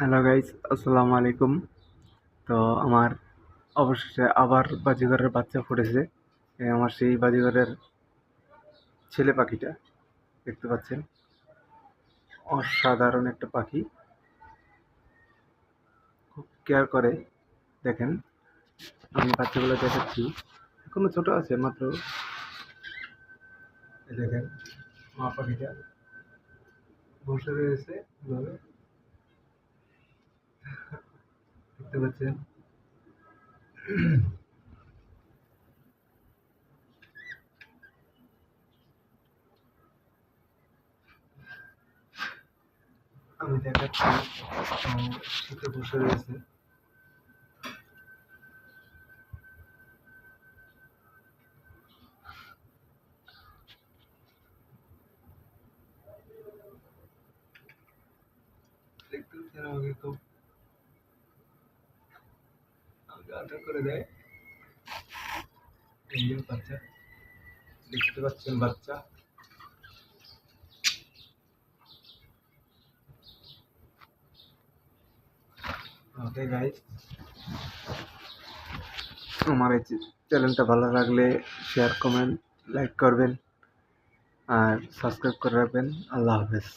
Hello guys আসসালামু আলাইকুম তো আমার অবশেষে আবার বাজিঘরের বাচ্চা ফুটেছে। আমার সেই বাজিগরের ছেলে পাখিটা দেখতে পাচ্ছেন। অসাধারণ একটা পাখি। খুব কেয়ার করে দেখেন। আমি বাচ্চাগুলো দেখাচ্ছি। এখনও ছোট আছে, মাত্র দেখেন, মা পাখিটা বসে রয়েছে। দেখতে পাচ্ছেন। আমি দেখাচ্ছি বসে রয়েছে। দেখতে আমাকে খুব আমাকে করে দেয়। বাচ্চা। দেখতে পাচ্ছেন বাচ্চা। আমার এই চ্যানেলটা ভালো লাগলে শেয়ার কমেন্ট লাইক করবেন। আর সাবস্ক্রাইব করে রাখবেন। আল্লাহ হাফেজ।